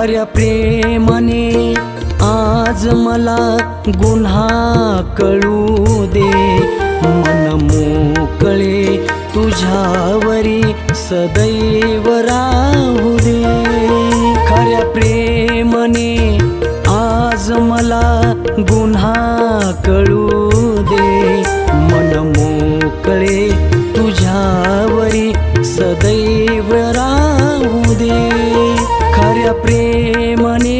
खऱ्या प्रेमाने आज मला गुन्हा कळू दे. मन मोकळे तुझ्यावरी सदैव राहू दे. खऱ्या प्रेमाने आज मला गुन्हा कळू दे. मन मोकळे तुझ्यावरी सदैव राहू दे. तुझ्या प्रेमाने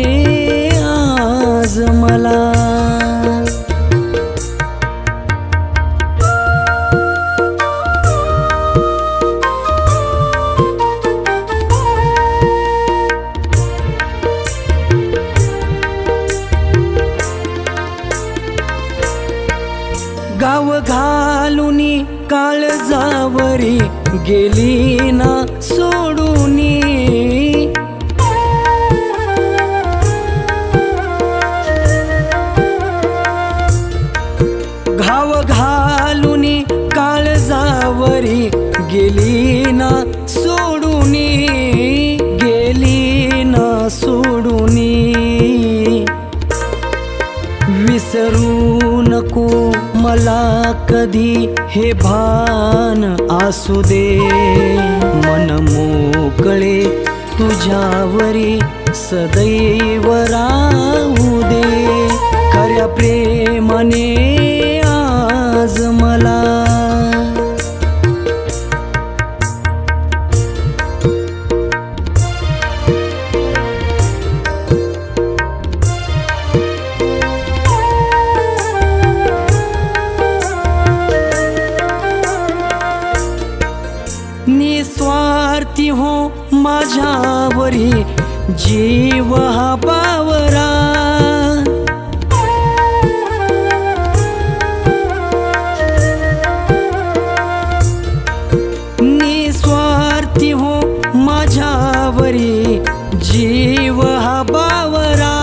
आज मला गाव घालुनी काळजावरी गेली ना सोडूनी घाव घालून काळजावरी गेली ना सोडूनी गेली ना सोडूनी. विसरू नको मला कधी हे भान असू दे. मन मोकळे तुझ्यावरी सदैव राहू दे. खऱ्या प्रेमाने स्वार्थी हो माझ्यावरी. जीव हा बावरा निस्वार्थी हो माझ्यावरी. जीव हा बावरा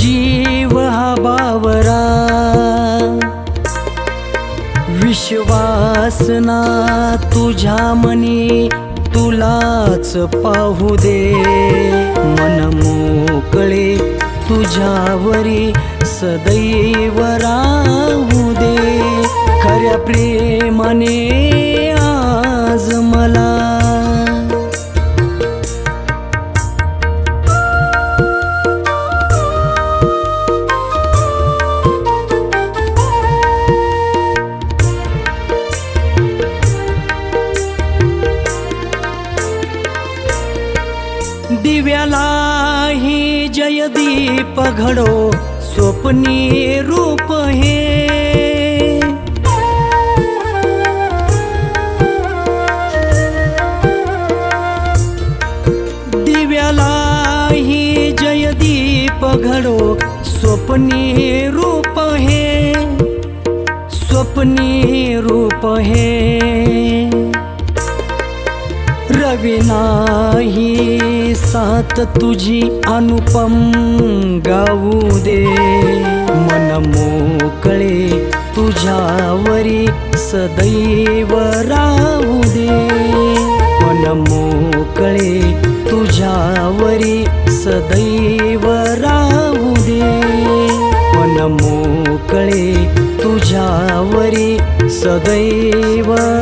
जीव हा बावरा विश्वासना तुझ्या मनी तुलाच पाहू दे. मन मोकळे तुझ्यावरी सदैव राहू दे. खऱ्या प्रेमाने आज मला दिव्यालाही जयदीप घडो स्वप्नी रूप हे. दिव्यालाही जयदीप घडो स्वप्नी रूप हे. स्वप्नी रूप हे. हवी नाही. साथ तुझी अनुपम गाऊ दे. मन मोकळे तुझ्यावरी सदैव राहू दे. मन मोकळे तुझ्यावरी सदैव राहू दे. मन मोकळे तुझ्यावरी सदैव रा